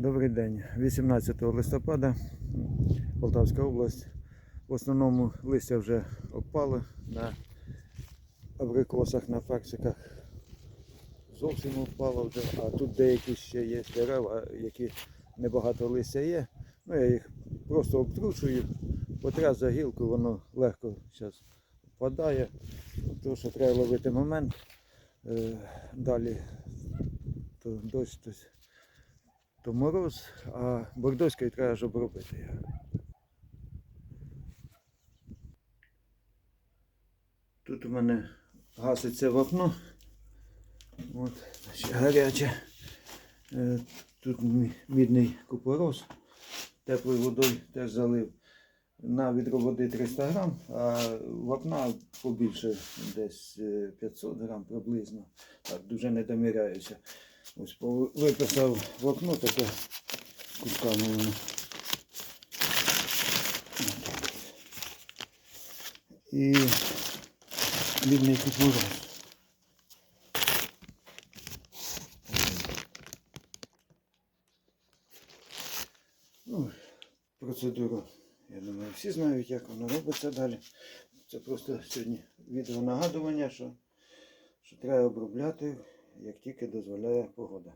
Добрий день. 18 листопада, Полтавська область. В основному листя вже опало на абрикосах, на персиках. Зовсім впало вже, а тут деякі ще є дерева, які небагато листя є. Ну, я їх просто обтручую, потряс за гілку, воно легко зараз впадає. Тому що треба ловити момент. Е, Далі то дощ, то, то мороз, а бордоською треба ж обробити. Тут у мене гаситься вапно. От, ще гаряче. Е, Тут мідний купорос. Теплою водою теж залив. На відро води 300 грам, а вапна побільше десь е, 500 грам приблизно. Так, дуже не доміряюся. Ось виписав вапно таке кусками воно. І мідний купорос. Ну, процедуру, я думаю, всі знають, як воно робиться далі. Це просто сьогодні відео нагадування, що, що треба обробляти, як тільки дозволяє погода.